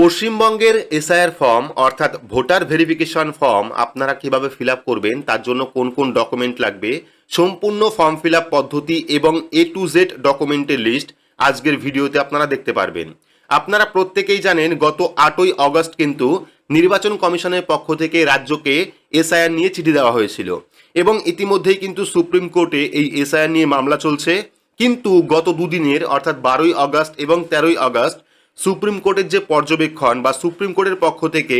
পশ্চিমবঙ্গের SIR form, অর্থাৎ voter verification form, আপনারা কীভাবে ফিল করবেন, তার জন্য কোন কোন ডকুমেন্ট লাগবে, সম্পূর্ণ ফর্ম ফিল পদ্ধতি এবং এ টু জেড ডকুমেন্টের লিস্ট আজকের ভিডিওতে আপনারা দেখতে পারবেন। আপনারা প্রত্যেকেই জানেন, গত আটই অগস্ট কিন্তু নির্বাচন কমিশনের পক্ষ থেকে রাজ্যকে এসআইআর নিয়ে চিঠি দেওয়া হয়েছিল এবং ইতিমধ্যেই কিন্তু সুপ্রিম কোর্টে এই এসআইআর নিয়ে মামলা চলছে। কিন্তু গত দুদিনের, অর্থাৎ বারোই আগস্ট এবং তেরোই আগস্ট সুপ্রিম কোর্টের যে পর্যবেক্ষণ বা সুপ্রিম কোর্টের পক্ষ থেকে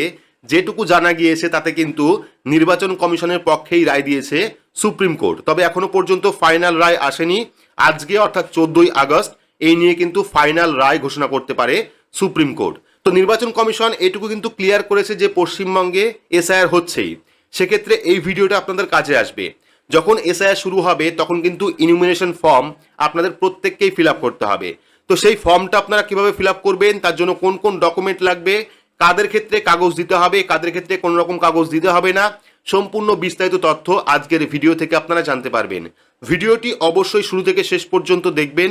যেটুকু জানা গিয়েছে, তাতে কিন্তু নির্বাচন কমিশনের পক্ষেই রায় দিয়েছে সুপ্রিম কোর্ট। তবে এখনও পর্যন্ত ফাইনাল রায় আসেনি। আজকে, অর্থাৎ চোদ্দই আগস্ট, এই নিয়ে কিন্তু ফাইনাল রায় ঘোষণা করতে পারে সুপ্রিম কোর্ট। তো নির্বাচন কমিশন এটুকু কিন্তু ক্লিয়ার করেছে যে পশ্চিমবঙ্গে এসআইআর হচ্ছেই। সেক্ষেত্রে এই ভিডিওটা আপনাদের কাজে আসবে। যখন এসআইআর শুরু হবে, তখন কিন্তু ইনুমিনেশন ফর্ম আপনাদের প্রত্যেককেই ফিল করতে হবে। তো সেই ফর্মটা আপনারা কীভাবে ফিল করবেন? তার জন্য কোন কোন ডকুমেন্ট লাগবে? কাদের ক্ষেত্রে কাগজ দিতে হবে? কাদের ক্ষেত্রে কোনো রকম কাগজ দিতে হবে না? সম্পূর্ণ বিস্তারিত তথ্য আজকের ভিডিও থেকে আপনারা জানতে পারবেন। ভিডিওটি অবশ্যই শুরু থেকে শেষ পর্যন্ত দেখবেন।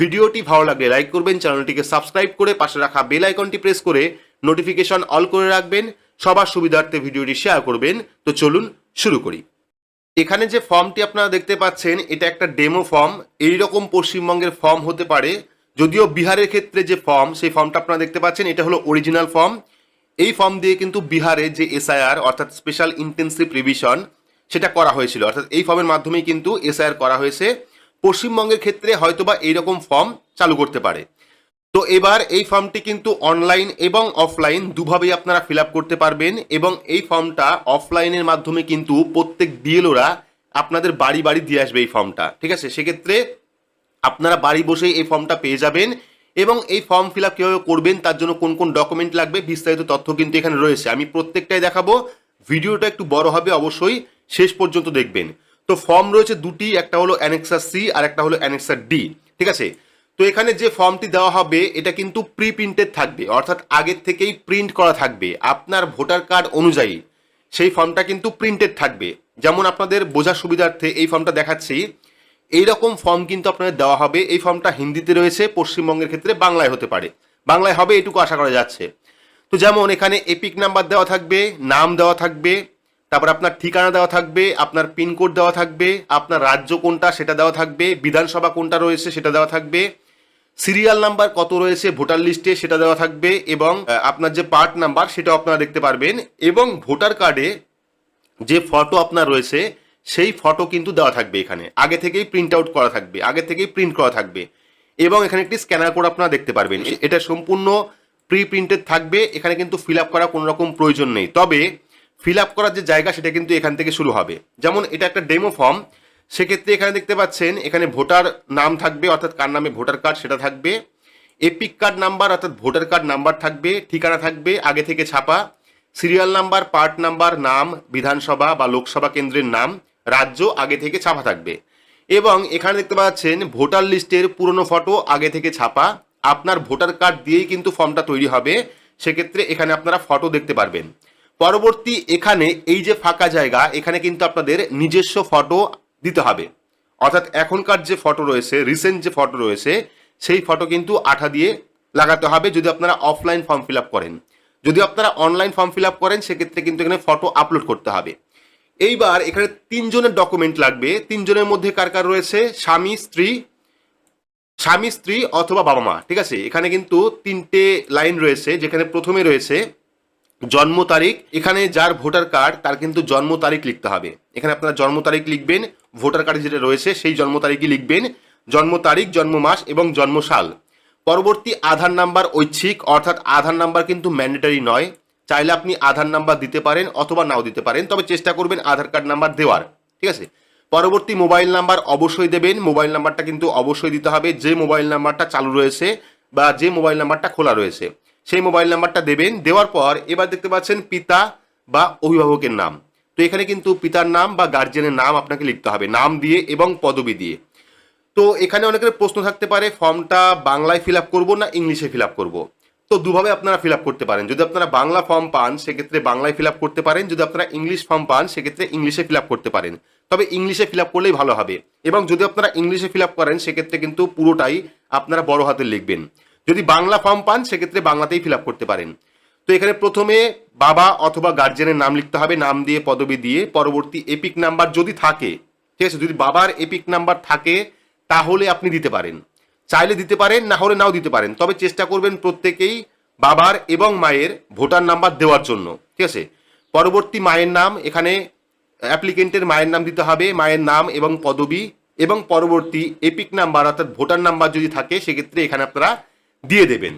ভিডিওটি ভালো লাগলে লাইক করবেন, চ্যানেলটিকে সাবস্ক্রাইব করে পাশে রাখা বেল আইকনটি প্রেস করে নোটিফিকেশন অল করে রাখবেন। সবার সুবিধার্থে ভিডিওটি শেয়ার করবেন। তো চলুন শুরু করি। এখানে যে ফর্মটি আপনারা দেখতে পাচ্ছেন, এটা একটা ডেমো ফর্ম। এই রকম পশ্চিমবঙ্গের ফর্ম হতে পারে। যদিও বিহারের ক্ষেত্রে যে ফর্ম সেই ফর্মটা আপনারা দেখতে পাচ্ছেন, এটা হলো অরিজিনাল ফর্ম এই ফর্ম দিয়ে কিন্তু বিহারে যে এসআইআর অর্থাৎ স্পেশাল ইন্টেন্সিভ রিভিশন সেটা করা হয়েছিল। অর্থাৎ এই ফর্মের মাধ্যমেই কিন্তু এসআইআর করা হয়েছে। পশ্চিমবঙ্গের ক্ষেত্রে হয়তোবা এইরকম ফর্ম চালু করতে পারে। তো এবার এই ফর্মটি কিন্তু অনলাইন এবং অফলাইন দুভাবেই আপনারা ফিল করতে পারবেন এবং এই ফর্মটা অফলাইনের মাধ্যমে কিন্তু প্রত্যেক বিএলওরা আপনাদের বাড়ি বাড়ি দিয়ে আসবে এই ফর্মটা ঠিক আছে? সেক্ষেত্রে আপনারা বাড়ি বসেই এই ফর্মটা পেয়ে যাবেন এবং এই ফর্ম ফিল আপ কীভাবে করবেন, তার জন্য কোন কোন ডকুমেন্ট লাগবে, বিস্তারিত তথ্য কিন্তু এখানে রয়েছে। আমি প্রত্যেকটাই দেখাবো। ভিডিওটা একটু বড় হবে অবশ্যই। শেষ পর্যন্ত দেখবেন। তো ফর্ম রয়েছে দুটি, একটা হলো অ্যানেক্সার সি আর একটা হলো অ্যানেক্সার ডি। ঠিক আছে? তো এখানে যে ফর্মটি দেওয়া হবে, এটা কিন্তু প্রি প্রিন্টেড থাকবে। অর্থাৎ আগের থেকেই প্রিন্ট করা থাকবে। আপনার ভোটার কার্ড অনুযায়ী সেই ফর্মটা কিন্তু প্রিন্টেড থাকবে। যেমন আপনাদের বোঝার সুবিধার্থে এই ফর্মটা দেখাচ্ছি। এই রকম ফর্ম কিন্তু আপনাদের দেওয়া হবে। এই ফর্মটা হিন্দিতে রয়েছে, পশ্চিমবঙ্গের ক্ষেত্রে বাংলায় হতে পারে। বাংলায় হবে এটুকু আশা করা যাচ্ছে। তো যেমন এখানে এপিক নাম্বার দেওয়া থাকবে, নাম দেওয়া থাকবে, তারপর আপনার ঠিকানা দেওয়া থাকবে, আপনার পিনকোড দেওয়া থাকবে, আপনার রাজ্য কোনটা সেটা দেওয়া থাকবে, বিধানসভা কোনটা রয়েছে সেটা দেওয়া থাকবে সিরিয়াল নাম্বার কত রয়েছে ভোটার লিস্টে সেটা দেওয়া থাকবে, এবং আপনার যে পার্ট নাম্বার সেটাও আপনারা দেখতে পারবেন, এবং ভোটার কার্ডে যে ফটো আপনার রয়েছে সেই ফটো কিন্তু দেওয়া থাকবে এখানে। আগে থেকেই প্রিন্ট আউট করা থাকবে আগে থেকেই প্রিন্ট করা থাকবে। এবং এখানে একটি স্ক্যানার কোড আপনারা দেখতে পারবেন। এটা সম্পূর্ণ প্রি প্রিন্টেড থাকবে। এখানে কিন্তু ফিল আপ করা কোনো রকম প্রয়োজন নেই। তবে ফিল আপ করার যে জায়গা সেটা কিন্তু এখান থেকে শুরু হবে। যেমন এটা একটা ডেমো ফর্ম সেক্ষেত্রে এখানে দেখতে পাচ্ছেন এখানে ভোটার নাম থাকবে অর্থাৎ কার নামে ভোটার কার্ড সেটা থাকবে। এপিক কার্ড নাম্বার অর্থাৎ ভোটার কার্ড নাম্বার থাকবে ঠিকানা থাকবে আগে থেকে ছাপা। সিরিয়াল নাম্বার পার্ট নাম্বার নাম বিধানসভা বা লোকসভা কেন্দ্রের নাম। রাজ্য আগে থেকে ছাপা থাকবে। এবং এখানে দেখতে পাচ্ছেন, ভোটার লিস্টের পুরনো ফটো আগে থেকে ছাপা। আপনার ভোটার কার্ড দিয়েই কিন্তু ফর্মটা তৈরি হবে। সেক্ষেত্রে এখানে আপনারা ফটো দেখতে পারবেন। পরবর্তী এখানে এই যে ফাঁকা জায়গা, এখানে কিন্তু আপনাদের নিজস্ব ফটো দিতে হবে। অর্থাৎ এখনকার যে ফটো রয়েছে রিসেন্ট যে ফটো রয়েছে, সেই ফটো কিন্তু আঠা দিয়ে লাগাতে হবে যদি আপনারা অফলাইন ফর্ম ফিল করেন। যদি আপনারা অনলাইন ফর্ম ফিল করেন, সেক্ষেত্রে কিন্তু এখানে ফটো আপলোড করতে হবে। এইবার এখানে তিনজনের ডকুমেন্ট লাগবে। তিনজনের মধ্যে কার কার রয়েছে? স্বামী, স্ত্রী স্বামী, স্ত্রী অথবা বাবা মা, ঠিক আছে? এখানে কিন্তু তিনটে লাইন রয়েছে, যেখানে প্রথমে রয়েছে জন্ম তারিখ। এখানে যার ভোটার কার্ড তার কিন্তু জন্ম তারিখ লিখতে হবে। এখানে আপনারা জন্ম তারিখ লিখবেন ভোটার কার্ডে যেটা রয়েছে সেই জন্ম তারিখই লিখবেন। জন্ম তারিখ, জন্ম মাস এবং জন্ম সাল। পরবর্তী আধার নাম্বার ঐচ্ছিক, অর্থাৎ আধার নাম্বার কিন্তু ম্যান্ডেটারি নয়। চাইলে আপনি আধার নাম্বার দিতে পারেন অথবা নাও দিতে পারেন, তবে চেষ্টা করবেন আধার কার্ড নাম্বার দেওয়ার, ঠিক আছে? পরবর্তী মোবাইল নাম্বার অবশ্যই দেবেন, মোবাইল নাম্বারটা কিন্তু অবশ্যই দিতে হবে, যে মোবাইল নাম্বারটা চালু রয়েছে বা যে মোবাইল নাম্বারটা খোলা রয়েছে, সেই মোবাইল নাম্বারটা দেবেন, দেওয়ার পর এবার দেখতে পাচ্ছেন পিতা বা অভিভাবকের নাম। তো এখানে কিন্তু পিতার নাম বা গার্জেনের নাম আপনাকে লিখতে হবে, নাম দিয়ে এবং পদবি দিয়ে। তো এখানে অনেকের প্রশ্ন থাকতে পারে ফর্মটা বাংলায় ফিল আপ করব না ইংলিশে ফিল আপ করব? তো দুভাবে আপনারা ফিল করতে পারেন। যদি আপনারা বাংলা ফর্ম পান, সেক্ষেত্রে বাংলায় ফিল করতে পারেন। যদি আপনারা ইংলিশ ফর্ম পান, সেক্ষেত্রে ইংলিশে ফিল করতে পারেন। তবে ইংলিশে ফিল করলেই ভালো হবে। এবং যদি আপনারা ইংলিশে ফিল করেন, সেক্ষেত্রে কিন্তু পুরোটাই আপনারা বড় হাতে লিখবেন। যদি বাংলা ফর্ম পান, সেক্ষেত্রে বাংলাতেই ফিল করতে পারেন। তো এখানে প্রথমে বাবা অথবা গার্জেনের নাম লিখতে হবে, নাম দিয়ে, পদবি দিয়ে। পরবর্তী এপিক নাম্বার যদি থাকে, ঠিক আছে? যদি বাবার এপিক নাম্বার থাকে, তাহলে আপনি দিতে পারেন। চাইলে দিতে পারেন, না হলে নাও দিতে পারেন। তবে চেষ্টা করবেন প্রত্যেকেই বাবার এবং মায়ের ভোটার নাম্বার দেওয়ার জন্য, ঠিক আছে? পরবর্তী মায়ের নাম, এখানে অ্যাপ্লিকেন্টের মায়ের নাম দিতে হবে, মায়ের নাম এবং পদবি এবং পরবর্তী এপিক নাম্বার অর্থাৎ ভোটার নাম্বার যদি থাকে, সেক্ষেত্রে এখানে আপনারা দিয়ে দেবেন।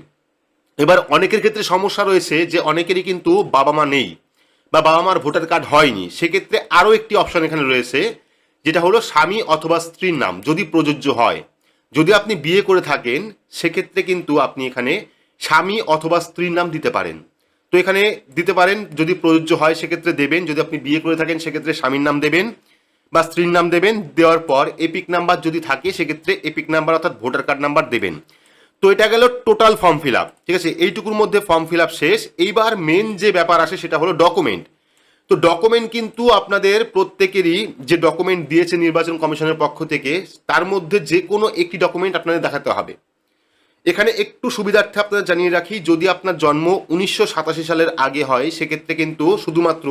এবার অনেকের ক্ষেত্রে সমস্যা রয়েছে যে অনেকেরই কিন্তু বাবা মা নেই বা বাবা মার ভোটার কার্ড হয়নি। সেক্ষেত্রে আরও একটি অপশন এখানে রয়েছে, যেটা হলো স্বামী অথবা স্ত্রীর নাম, যদি প্রযোজ্য হয়। যদি আপনি বিয়ে করে থাকেন, সেক্ষেত্রে কিন্তু আপনি এখানে স্বামী অথবা স্ত্রীর নাম দিতে পারেন। তো এখানে দিতে পারেন, যদি প্রযোজ্য হয়, সেক্ষেত্রে দেবেন। যদি আপনি বিয়ে করে থাকেন, সেক্ষেত্রে স্বামীর নাম দেবেন বা স্ত্রীর নাম দেবেন। দেওয়ার পর এপিক নাম্বার যদি থাকে, সেক্ষেত্রে এপিক নাম্বার অর্থাৎ ভোটার কার্ড নাম্বার দেবেন। তো এটা গেল টোটাল ফর্ম ফিল আপ ঠিক আছে? এইটুকুর মধ্যে ফর্ম ফিল আপ শেষ। এইবার মেন যে ব্যাপার আসে, সেটা হলো ডকুমেন্ট তো ডকুমেন্ট কিন্তু আপনাদের প্রত্যেকেরই যে ডকুমেন্ট দিয়েছে নির্বাচন কমিশনের পক্ষ থেকে, তার মধ্যে যে কোনো একটি ডকুমেন্ট আপনাদের দেখাতে হবে। এখানে একটু সুবিধার্থে আপনাদের জানিয়ে রাখি, যদি আপনার জন্ম উনিশশো সাতাশি সালের আগে হয়, সেক্ষেত্রে কিন্তু শুধুমাত্র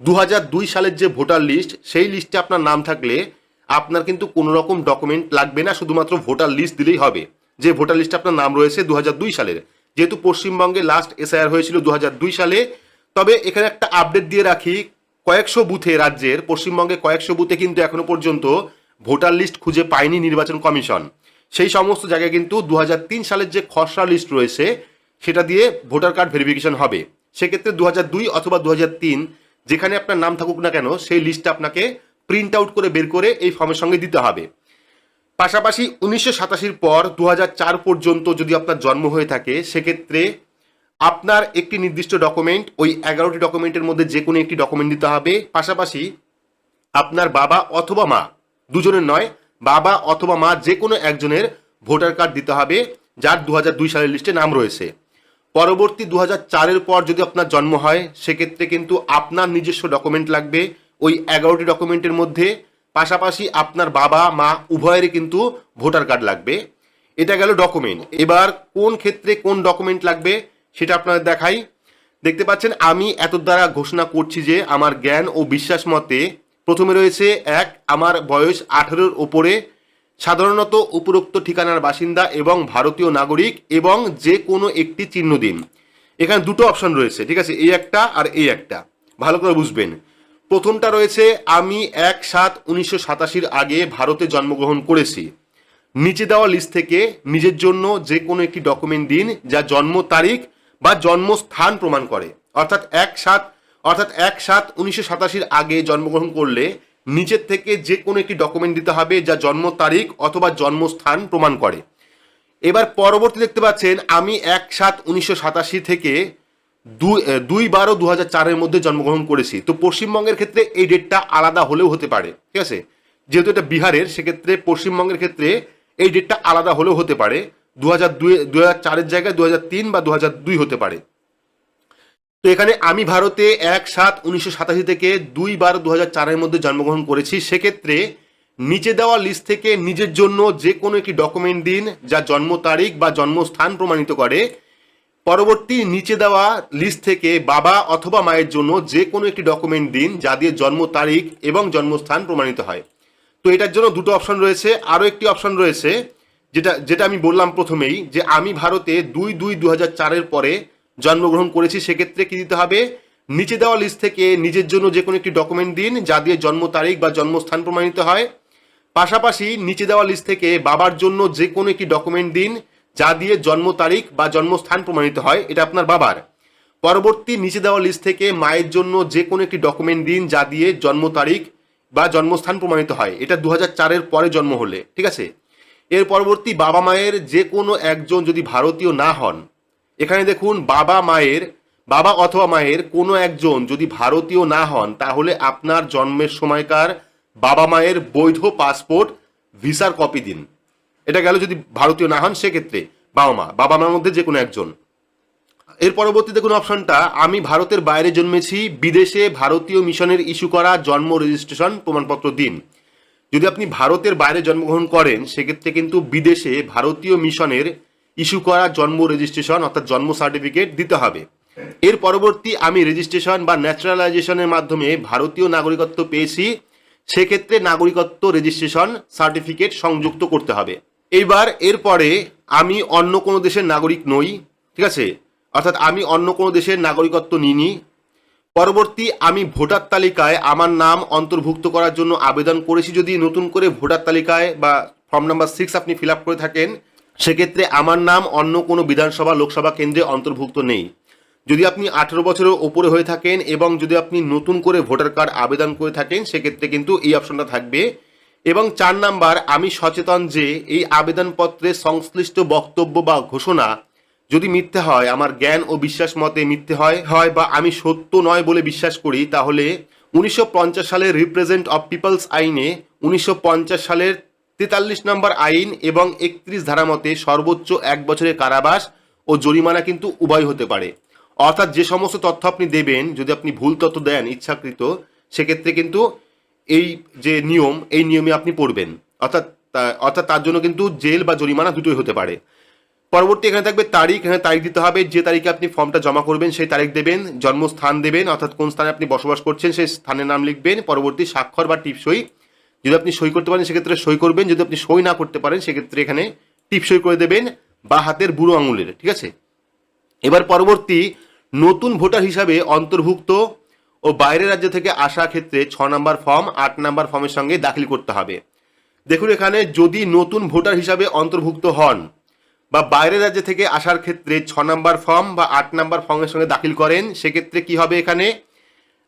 দু দুই সালের যে ভোটার লিস্ট, সেই লিস্টে আপনার নাম থাকলে আপনার কিন্তু কোনো রকম ডকুমেন্ট লাগবে না, শুধুমাত্র ভোটার লিস্ট দিলেই হবে। যে ভোটার লিস্টে আপনার নাম রয়েছে দু সালের। যেহেতু পশ্চিমবঙ্গে লাস্ট এসআইআর হয়েছিল দু সালে তবে এখানে একটা আপডেট দিয়ে রাখি, কয়েকশো বুথে রাজ্যের, পশ্চিমবঙ্গে কয়েকশো বুথে কিন্তু এখনও পর্যন্ত ভোটার লিস্ট খুঁজে পায়নি নির্বাচন কমিশন। সেই সমস্ত জায়গায় কিন্তু দু হাজার তিন সালের যে খসড়া লিস্ট রয়েছে, সেটা দিয়ে ভোটার কার্ড ভেরিফিকেশন হবে। সেক্ষেত্রে দু হাজার দুই অথবা দু হাজার তিন, যেখানে আপনার নাম থাকুক না কেন, সেই লিস্টটা আপনাকে প্রিন্ট আউট করে বের করে এই ফর্মের সঙ্গে দিতে হবে। পাশাপাশি উনিশশো সাতাশির পর দু হাজার চার পর্যন্ত যদি আপনার জন্ম হয়ে থাকে, সেক্ষেত্রে আপনার একটি নির্দিষ্ট ডকুমেন্ট ওই এগারোটি ডকুমেন্টের মধ্যে যে কোনো একটি ডকুমেন্ট দিতে হবে। পাশাপাশি আপনার বাবা অথবা মা, দুজনের নয়, বাবা অথবা মা যে কোনো একজনের ভোটার কার্ড দিতে হবে, যার দু সালের লিস্টে নাম রয়েছে। পরবর্তী দু চারের পর যদি আপনার জন্ম হয়, সেক্ষেত্রে কিন্তু আপনার নিজস্ব ডকুমেন্ট লাগবে। ওই এগারোটি ডকুমেন্টের মধ্যে পাশাপাশি আপনার বাবা, মা উভয়েরই কিন্তু ভোটার কার্ড লাগবে। এটা গেল ডকুমেন্ট এবার কোন ক্ষেত্রে কোন ডকুমেন্ট লাগবে? সেটা আপনাদের দেখাই। দেখতে পাচ্ছেন, আমি এত দ্বারা ঘোষণা করছি যে আমার জ্ঞান ও বিশ্বাস মতে প্রথমে রয়েছে, এক, আমার বয়স আঠেরোর ওপরে, সাধারণত উপরোক্ত ঠিকানার বাসিন্দা এবং ভারতীয় নাগরিক এবং যে কোনো একটি চিহ্ন দিন। এখানে দুটো অপশন রয়েছে, ঠিক আছে? এই একটা আর এই একটা। ভালো করে বুঝবেন। প্রথমটা রয়েছে, আমি এক সাত উনিশশো সাতাশির আগে ভারতে জন্মগ্রহণ করেছি। নিচে দেওয়া লিস্ট থেকে নিজের জন্য যে কোনো একটি ডকুমেন্ট দিন যা জন্ম তারিখ বা জন্মস্থান প্রমাণ করে। অর্থাৎ এক সাত, অর্থাৎ এক সাত উনিশশো সাতাশির আগে জন্মগ্রহণ করলে নিচের থেকে যে কোনো একটি ডকুমেন্ট দিতে হবে যা জন্ম তারিখ অথবা জন্মস্থান প্রমাণ করে। এবার পরবর্তী দেখতে পাচ্ছেন, আমি এক সাত উনিশশো সাতাশি থেকে দুই দুই বারো দু হাজার চারের মধ্যে জন্মগ্রহণ করেছি। তো পশ্চিমবঙ্গের ক্ষেত্রে এই ডেটটা আলাদা হলেও হতে পারে, ঠিক আছে? যেহেতু এটা বিহারের, সেক্ষেত্রে পশ্চিমবঙ্গের ক্ষেত্রে এই ডেটটা আলাদা হলেও হতে পারে। দু হাজার দুই দু হাজার চারের জায়গায় দু হাজার তিন বা দু হাজার দুই হতে পারে। তো এখানে আমি ভারতে এক সাত উনিশশো সাতাশি থেকে দুই বারো দু হাজার চারের মধ্যে জন্মগ্রহণ করেছি। সেক্ষেত্রে নিচে দেওয়া লিস্ট থেকে নিজের জন্য যে কোনো একটি ডকুমেন্ট দিন যা জন্ম তারিখ বা জন্মস্থান প্রমাণিত করে। পরবর্তী নিচে দেওয়া লিস্ট থেকে বাবা অথবা মায়ের জন্য যে কোনো একটি ডকুমেন্ট দিন যা দিয়ে জন্ম তারিখ এবং জন্মস্থান প্রমাণিত হয়। তো এটার জন্য দুটো অপশন রয়েছে। আরও একটি অপশন রয়েছে। যেটা যেটা আমি বললাম প্রথমেই, যে আমি ভারতে দুই দুই দু চারের পরে জন্মগ্রহণ করেছি, সেক্ষেত্রে কি দিতে হবে? নিচে দেওয়া লিস্ট থেকে নিজের জন্য যে কোনো একটি ডকুমেন্ট দিন, যা দিয়ে জন্ম তারিখ বা জন্মস্থান প্রমাণিত হয়। পাশাপাশি নিচে দেওয়া লিস্ট থেকে বাবার জন্য যে কোনো একটি ডকুমেন্ট দিন, যা দিয়ে জন্ম তারিখ বা জন্মস্থান প্রমাণিত হয়, এটা আপনার বাবার। পরবর্তী নিচে দেওয়া লিস্ট থেকে মায়ের জন্য যে কোনো একটি ডকুমেন্ট দিন, যা দিয়ে জন্ম তারিখ বা জন্মস্থান প্রমাণিত হয়। এটা দু হাজার চারের পরে জন্ম হলে, ঠিক আছে? এর পরবর্তী বাবা মায়ের যে কোনো একজন যদি ভারতীয় না হন, এখানে দেখুন বাবা মায়ের, বাবা অথবা মায়ের কোনো একজন যদি ভারতীয় না হন, তাহলে আপনার জন্মের সময়কার বাবা মায়ের বৈধ পাসপোর্ট, ভিসার কপি দিন। এটা গেল যদি ভারতীয় না হন, সেক্ষেত্রে বাবা মা, বাবা মার মধ্যে যে কোনো একজন। এর পরবর্তী দেখুন অপশনটা, আমি ভারতের বাইরে জন্মেছি, বিদেশে ভারতীয় মিশনের ইস্যু করা জন্ম রেজিস্ট্রেশন প্রমাণপত্র দিন। যদি আপনি ভারতের বাইরে জন্মগ্রহণ করেন, সেক্ষেত্রে কিন্তু বিদেশে ভারতীয় মিশনের ইস্যু করা জন্ম রেজিস্ট্রেশন অর্থাৎ জন্ম সার্টিফিকেট দিতে হবে। এর পরবর্তী আমি রেজিস্ট্রেশন বা ন্যাচারালাইজেশনের মাধ্যমে ভারতীয় নাগরিকত্ব পেয়েছি, সেক্ষেত্রে নাগরিকত্ব রেজিস্ট্রেশন সার্টিফিকেট সংযুক্ত করতে হবে। এইবার এরপরে আমি অন্য কোনো দেশের নাগরিক নই, ঠিক আছে? অর্থাৎ আমি অন্য কোনো দেশের নাগরিকত্ব নিইনি পরবর্তী আমি ভোটার তালিকায় আমার নাম অন্তর্ভুক্ত করার জন্য আবেদন করেছি। যদি নতুন করে ভোটার তালিকায় বা ফর্ম নাম্বার সিক্স আপনি ফিল আপ করে থাকেন, সেক্ষেত্রে আমার নাম অন্য কোনো বিধানসভা, লোকসভা কেন্দ্রে অন্তর্ভুক্ত নেই। যদি আপনি আঠেরো বছরের ওপরে হয়ে থাকেন এবং যদি আপনি নতুন করে ভোটার কার্ড আবেদন করে থাকেন, সেক্ষেত্রে কিন্তু এই অপশনটা থাকবে। এবং চার নাম্বার, আমি সচেতন যে এই আবেদনপত্রে সংশ্লিষ্ট বক্তব্য বা ঘোষণা যদি মিথ্যে হয়, আমার জ্ঞান ও বিশ্বাস মতে মিথ্যে হয় হয় বা আমি সত্য নয় বলে বিশ্বাস করি, তাহলে উনিশশো পঞ্চাশ সালের রিপ্রেজেন্ট অফ পিপলস আইনে উনিশশো পঞ্চাশ সালের তেতাল্লিশ নম্বর আইন এবং একত্রিশ ধারা মতে সর্বোচ্চ এক বছরের কারাবাস ও জরিমানা কিন্তু উভয় হতে পারে। অর্থাৎ যে সমস্ত তথ্য আপনি দেবেন, যদি আপনি ভুল তথ্য দেন ইচ্ছাকৃত, সেক্ষেত্রে কিন্তু এই যে নিয়ম, এই নিয়মে আপনি পড়বেন। অর্থাৎ অর্থাৎ তার জন্য কিন্তু জেল বা জরিমানা দুটোই হতে পারে। পরবর্তী এখানে থাকবে তারিখ, এখানে তারিখ দিতে হবে, যে তারিখে আপনি ফর্মটা জমা করবেন সেই তারিখ দেবেন, জন্মস্থান দেবেন, অর্থাৎ কোন স্থানে আপনি বসবাস করছেন সেই স্থানের নাম লিখবেন, পরবর্তী স্বাক্ষর বা টিপসই যদি আপনি সই করতে পারেন সেক্ষেত্রে সই করবেন, যদি আপনি সই না করতে পারেন সেক্ষেত্রে এখানে টিপসই করে দেবেন বা হাতের বুড়ো আঙুলের, ঠিক আছে? এবার পরবর্তী, নতুন ভোটার হিসাবে অন্তর্ভুক্ত ও বাইরের রাজ্য থেকে আসা ক্ষেত্রে ছ নম্বর ফর্ম, আট নম্বর ফর্মের সঙ্গে দাখিল করতে হবে। দেখুন এখানে যদি নতুন ভোটার হিসাবে অন্তর্ভুক্ত হন বা বাইরের রাজ্য থেকে আসার ক্ষেত্রে ছ নম্বর ফর্ম বা আট নম্বর ফর্মের সঙ্গে দাখিল করেন, সেক্ষেত্রে কি হবে এখানে?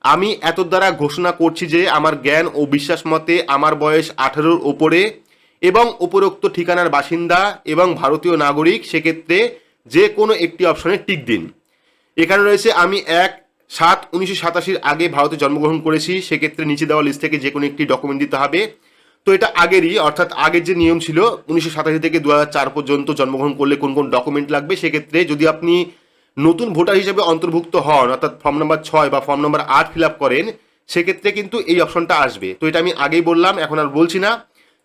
আমি এত দ্বারা ঘোষণা করছি যে আমার জ্ঞান ও বিশ্বাস মতে আমার বয়স আঠারোর ওপরে এবং উপরোক্ত ঠিকানার বাসিন্দা এবং ভারতীয় নাগরিক, সেক্ষেত্রে যে কোনো একটি অপশনে টিক দিন। এখানে রয়েছে, আমি এক সাত উনিশশো সাতাশির আগে ভারতে জন্মগ্রহণ করেছি, সেক্ষেত্রে নিচে দেওয়া লিস্ট থেকে যে কোনো একটি ডকুমেন্ট দিতে হবে। তো এটা আগেরই, অর্থাৎ আগের যে নিয়ম ছিল, উনিশশো সাতাশি থেকে দু চার পর্যন্ত জন্মগ্রহণ করলে কোন কোন ডকুমেন্ট লাগবে, সেক্ষেত্রে যদি আপনি নতুন ভোটার হিসেবে অন্তর্ভুক্ত হন, অর্থাৎ ফর্ম নাম্বার ছয় বা ফর্ম নাম্বার আট ফিল আপ করেন, সেক্ষেত্রে কিন্তু এই অপশনটা আসবে। তো এটা আমি আগেই বললাম, এখন আর বলছি না।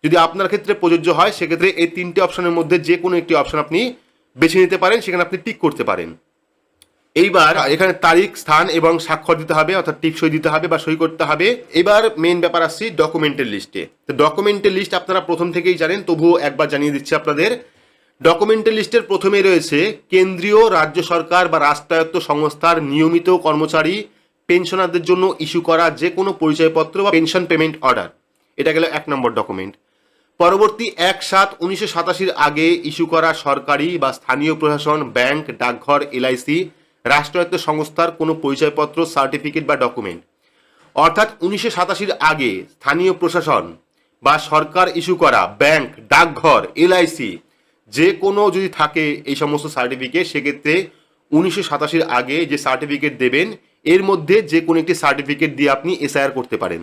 যদি আপনার ক্ষেত্রে প্রযোজ্য হয়, সেক্ষেত্রে এই তিনটে অপশনের মধ্যে যে কোনো একটি অপশন আপনি বেছে নিতে পারেন, সেখানে আপনি টিক করতে পারেন। এইবার এখানে তারিখ, স্থান এবং স্বাক্ষর দিতে হবে, অর্থাৎ টিপ সই দিতে হবে বা সই করতে হবে। এবার মেন ব্যাপার আসছি ডকুমেন্টের লিস্টে তো ডকুমেন্টের লিস্ট আপনারা প্রথম থেকেই জানেন, তবুও একবার জানিয়ে দিচ্ছি আপনাদের। ডকুমেন্টের লিস্টের প্রথমে রয়েছে কেন্দ্রীয়, রাজ্য সরকার বা রাষ্ট্রায়ত্ত সংস্থার নিয়মিত কর্মচারী পেনশনারদের জন্য ইস্যু করা যে কোনো পরিচয়পত্র বা পেনশন পেমেন্ট অর্ডার এটা গেল এক নম্বর ডকুমেন্ট পরবর্তী এক সাত উনিশশো সাতাশির আগে ইস্যু করা সরকারি বা স্থানীয় প্রশাসন ব্যাংক ডাকঘর এলআইসি রাষ্ট্রায়ত্ত সংস্থার কোনো পরিচয়পত্র, সার্টিফিকেট বা ডকুমেন্ট। অর্থাৎ উনিশশো সাতাশির আগে স্থানীয় প্রশাসন বা সরকার ইস্যু করা, ব্যাংক, ডাকঘর, এলআইসি যে কোনো যদি থাকে এই সমস্ত সার্টিফিকেট, সেক্ষেত্রে উনিশশো সাতাশির আগে যে সার্টিফিকেট দেবেন, এর মধ্যে যে কোনো একটি সার্টিফিকেট দিয়ে আপনি এসআইআর করতে পারেন।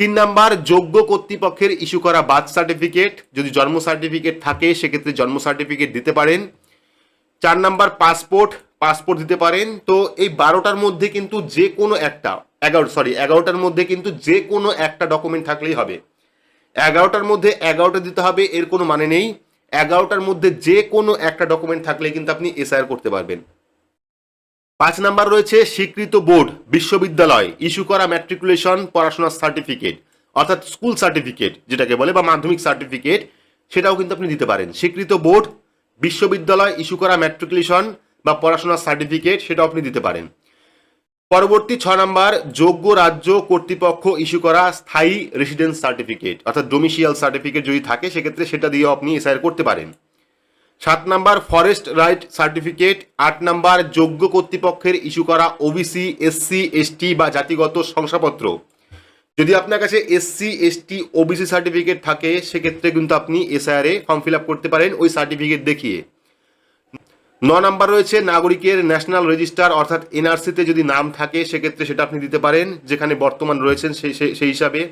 তিন নাম্বার, যোগ্য কর্তৃপক্ষের ইস্যু করা বার্থ সার্টিফিকেট, যদি জন্ম সার্টিফিকেট থাকে, সেক্ষেত্রে জন্ম সার্টিফিকেট দিতে পারেন। চার নাম্বার, পাসপোর্ট পাসপোর্ট দিতে পারেন, তো এই বারোটার মধ্যে কিন্তু যে কোনো একটা, এগারো সরি এগারোটার মধ্যে কিন্তু যে কোনো একটা ডকুমেন্ট থাকলেই হবে। এগারোটার মধ্যে এগারোটা দিতে হবে, এর কোনো মানে নেই। এগারোটার মধ্যে যে কোনো একটা ডকুমেন্ট থাকলে কিন্তু আপনি এসআইআর করতে পারবেন। পাঁচ নাম্বার রয়েছে স্বীকৃত বোর্ড, বিশ্ববিদ্যালয় ইস্যু করা ম্যাট্রিকুলেশন পড়াশোনার সার্টিফিকেট অর্থাৎ স্কুল সার্টিফিকেট যেটাকে বলে, বা মাধ্যমিক সার্টিফিকেট সেটাও কিন্তু আপনি দিতে পারেন। স্বীকৃত বোর্ড, বিশ্ববিদ্যালয় ইস্যু করা ম্যাট্রিকুলেশন বা পড়াশোনার সার্টিফিকেট সেটাও আপনি দিতে পারেন। পরবর্তী ছ নম্বর, যোগ্য রাজ্য কর্তৃপক্ষ ইস্যু করা স্থায়ী রেসিডেন্স সার্টিফিকেট অর্থাৎ ডোমিসিয়াল সার্টিফিকেট যদি থাকে, সেক্ষেত্রে সেটা দিয়ে আপনি এসআইআর করতে পারেন। সাত নাম্বার ফরেস্ট রাইট সার্টিফিকেট আট নাম্বার, যোগ্য কর্তৃপক্ষের ইস্যু করা ওবিসি এসসি এসটি বা জাতিগত শংসাপত্র। যদি আপনার কাছে এসসি এসটি ওবিসি সার্টিফিকেট থাকে, সেক্ষেত্রে কিন্তু আপনি এসআইআরে ফর্ম ফিল আপ করতে পারেন, ওই সার্টিফিকেট দেখিয়ে। ন নাম্বার রয়েছে নাগরিকের ন্যাশনাল রেজিস্টার, অর্থাৎ এনআরসিতে যদি নাম থাকে, সেক্ষেত্রে সেটা আপনি দিতে পারেন, যেখানে বর্তমান রয়েছেন সেই সেই- হিসাবে।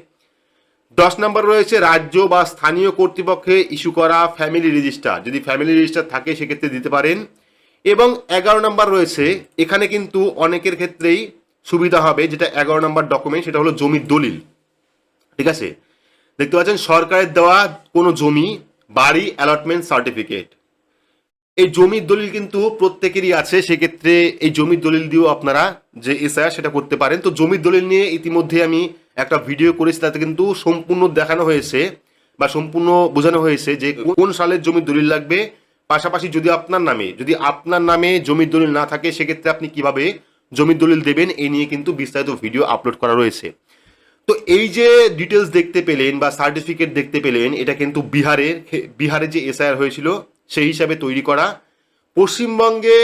দশ নম্বর রয়েছে রাজ্য বা স্থানীয় কর্তৃপক্ষে ইস্যু করা ফ্যামিলি রেজিস্টার। যদি ফ্যামিলি রেজিস্টার থাকে, সেক্ষেত্রে দিতে পারেন। এবং এগারো নম্বর রয়েছে, এখানে কিন্তু অনেকের ক্ষেত্রেই সুবিধা হবে, যেটা এগারো নম্বর ডকুমেন্ট সেটা হলো জমির দলিল। ঠিক আছে? দেখতে পাচ্ছেন, সরকারের দেওয়া কোনো জমি, বাড়ি অ্যালটমেন্ট সার্টিফিকেট এই জমির দলিল কিন্তু প্রত্যেকেরই আছে, সেক্ষেত্রে এই জমির দলিল দিয়েও আপনারা যে এসআইআর সেটা করতে পারেন। তো জমির দলিল নিয়ে ইতিমধ্যে আমি একটা ভিডিও করেছি, তাতে কিন্তু সম্পূর্ণ দেখানো হয়েছে বা সম্পূর্ণ বোঝানো হয়েছে যে কোন সালের জমির দলিল লাগবে। পাশাপাশি যদি আপনার নামে, যদি আপনার নামে জমির দলিল না থাকে, সেক্ষেত্রে আপনি কীভাবে জমির দলিল দেবেন এই নিয়ে কিন্তু বিস্তারিত ভিডিও আপলোড করা রয়েছে। তো এই যে ডিটেলস দেখতে পেলেন বা সার্টিফিকেট দেখতে পেলেন, এটা কিন্তু বিহারের, বিহারে যে এসআইআর হয়েছিল সেই হিসাবে তৈরি করা। পশ্চিমবঙ্গে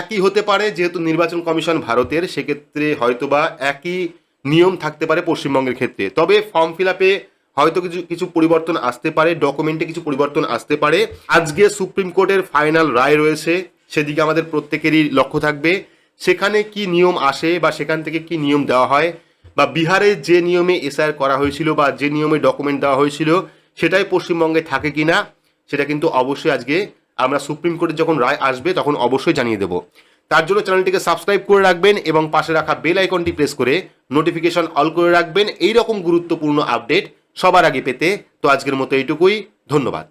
একই হতে পারে, যেহেতু নির্বাচন কমিশন ভারতের, সেক্ষেত্রে হয়তোবা একই নিয়ম থাকতে পারে পশ্চিমবঙ্গের ক্ষেত্রে। তবে ফর্ম ফিল আপে হয়তো কিছু কিছু পরিবর্তন আসতে পারে, ডকুমেন্টে কিছু পরিবর্তন আসতে পারে। আজকে সুপ্রিম কোর্টের ফাইনাল রায় রয়েছে, সেদিকে আমাদের প্রত্যেকেরই লক্ষ্য থাকবে। সেখানে কি নিয়ম আসে বা সেখান থেকে কি নিয়ম দেওয়া হয়, বা বিহারে যে নিয়মে এসআইআর করা হয়েছিল বা যে নিয়মে ডকুমেন্ট দেওয়া হয়েছিল, সেটাই পশ্চিমবঙ্গে থাকে কি না সেটা কিন্তু অবশ্যই আজকে আমরা সুপ্রিম কোর্টে যখন রায় আসবে তখন অবশ্যই জানিয়ে দেব। তার জন্য চ্যানেলটিকে সাবস্ক্রাইব করে রাখবেন এবং পাশে রাখা বেল আইকনটি প্রেস করে নোটিফিকেশন অল করে রাখবেন। এই রকম গুরুত্বপূর্ণ আপডেট সবার আগে পেতে। তো আজকের মতো এইটুকুই। ধন্যবাদ।